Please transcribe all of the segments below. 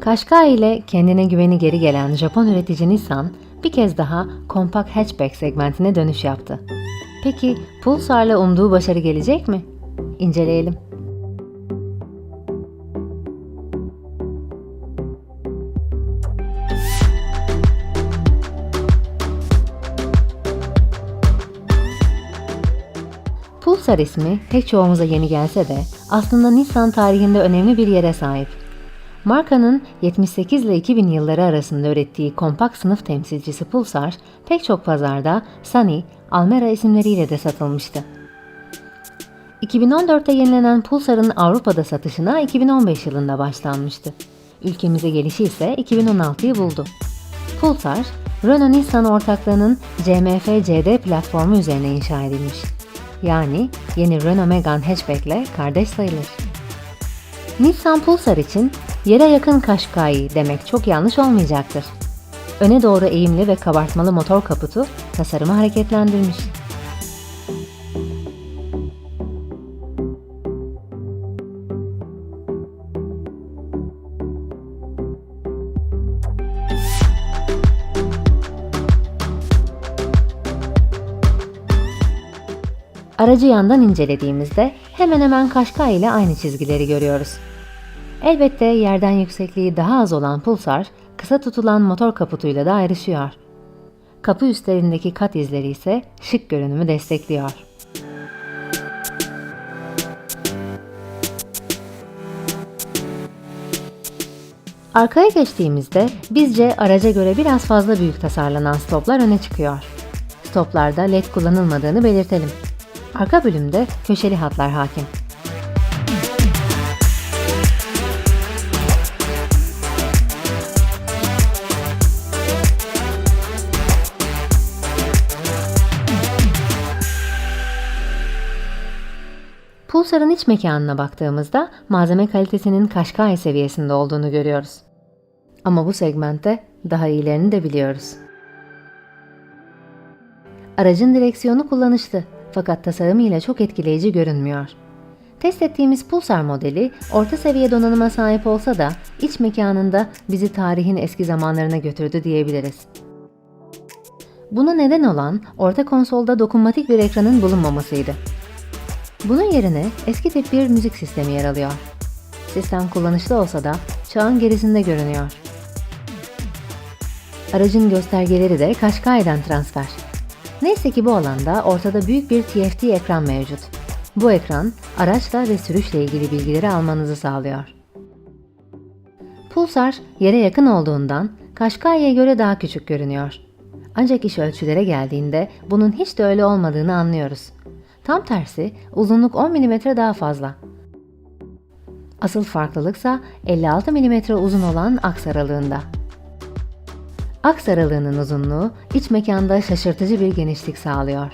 Qashqai ile kendine güveni geri gelen Japon üretici Nissan bir kez daha kompakt hatchback segmentine dönüş yaptı. Peki Pulsar'la umduğu başarı gelecek mi? İnceleyelim. Pulsar ismi pek çoğumuza yeni gelse de aslında Nissan tarihinde önemli bir yere sahip. Markanın 78 ile 2000 yılları arasında ürettiği kompakt sınıf temsilcisi Pulsar pek çok pazarda Sunny, Almera isimleriyle de satılmıştı. 2014'te yenilenen Pulsar'ın Avrupa'da satışına 2015 yılında başlanmıştı. Ülkemize gelişi ise 2016'yı buldu. Pulsar, Renault-Nissan ortaklığının CMF-CD platformu üzerine inşa edilmiş. Yani yeni Renault Megane hatchback ile kardeş sayılır. Nissan Pulsar için yere yakın Qashqai demek çok yanlış olmayacaktır. Öne doğru eğimli ve kabartmalı motor kaputu tasarımı hareketlendirmiş. Aracı yandan incelediğimizde hemen hemen Qashqai ile aynı çizgileri görüyoruz. Elbette yerden yüksekliği daha az olan Pulsar, kısa tutulan motor kaputuyla da ayrışıyor. Kapı üstlerindeki kat izleri ise şık görünümü destekliyor. Arkaya geçtiğimizde bizce araca göre biraz fazla büyük tasarlanan stoplar öne çıkıyor. Stoplarda led kullanılmadığını belirtelim. Arka bölümde köşeli hatlar hakim. Pulsar'ın iç mekanına baktığımızda malzeme kalitesinin Qashqai seviyesinde olduğunu görüyoruz. Ama bu segmentte daha iyilerini de biliyoruz. Aracın direksiyonu kullanışlı fakat tasarımıyla çok etkileyici görünmüyor. Test ettiğimiz Pulsar modeli orta seviye donanıma sahip olsa da iç mekanında bizi tarihin eski zamanlarına götürdü diyebiliriz. Buna neden olan orta konsolda dokunmatik bir ekranın bulunmamasıydı. Bunun yerine eski tip bir müzik sistemi yer alıyor. Sistem kullanışlı olsa da çağın gerisinde görünüyor. Aracın göstergeleri de Qashqai'den transfer. Neyse ki bu alanda ortada büyük bir TFT ekran mevcut. Bu ekran araçla ve sürüşle ilgili bilgileri almanızı sağlıyor. Pulsar yere yakın olduğundan Qashqai'ye göre daha küçük görünüyor. Ancak iş ölçülere geldiğinde bunun hiç de öyle olmadığını anlıyoruz. Tam tersi uzunluk 10 mm daha fazla. Asıl farklılıksa 56 mm uzun olan aks aralığında. Aks aralığının uzunluğu iç mekanda şaşırtıcı bir genişlik sağlıyor.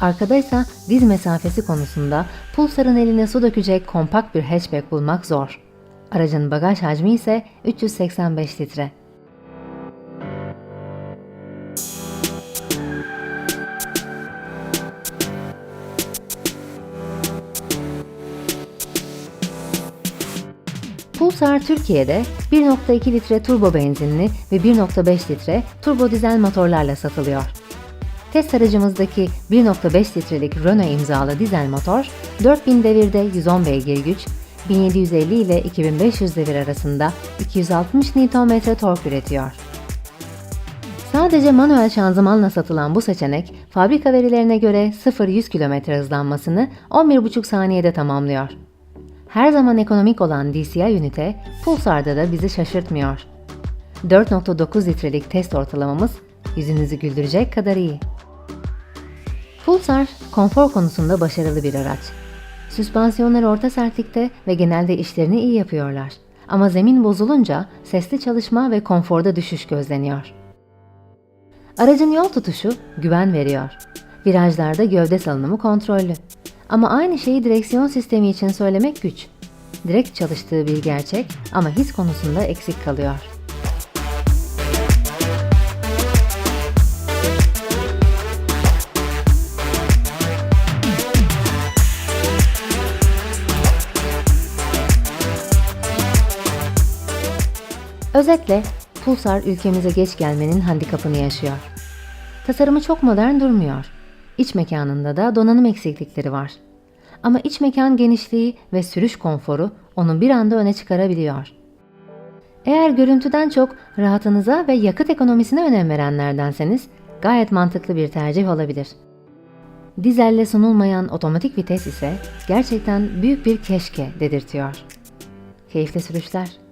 Arkada diz mesafesi konusunda Pulsar'ın eline su dökecek kompakt bir hatchback bulmak zor. Aracın bagaj hacmi ise 385 litre. Pulsar Türkiye'de 1.2 litre turbo benzinli ve 1.5 litre turbo dizel motorlarla satılıyor. Test aracımızdaki 1.5 litrelik Renault imzalı dizel motor 4000 devirde 110 beygir güç, 1750 ile 2500 devir arasında 260 Nm tork üretiyor. Sadece manuel şanzımanla satılan bu seçenek, fabrika verilerine göre 0-100 km hızlanmasını 11,5 saniyede tamamlıyor. Her zaman ekonomik olan DCI ünite Pulsar'da da bizi şaşırtmıyor. 4.9 litrelik test ortalamamız yüzünüzü güldürecek kadar iyi. Pulsar, konfor konusunda başarılı bir araç. Süspansiyonları orta sertlikte ve genelde işlerini iyi yapıyorlar. Ama zemin bozulunca sesli çalışma ve konforda düşüş gözleniyor. Aracın yol tutuşu güven veriyor. Virajlarda gövde salınımı kontrollü. Ama aynı şeyi direksiyon sistemi için söylemek güç. Direkt çalıştığı bir gerçek ama his konusunda eksik kalıyor. Özetle Pulsar ülkemize geç gelmenin handikapını yaşıyor. Tasarımı çok modern durmuyor. İç mekanında da donanım eksiklikleri var. Ama iç mekan genişliği ve sürüş konforu onu bir anda öne çıkarabiliyor. Eğer görüntüden çok rahatınıza ve yakıt ekonomisine önem verenlerdenseniz gayet mantıklı bir tercih olabilir. Dizelle sunulmayan otomatik vites ise gerçekten büyük bir keşke dedirtiyor. Keyifli sürüşler.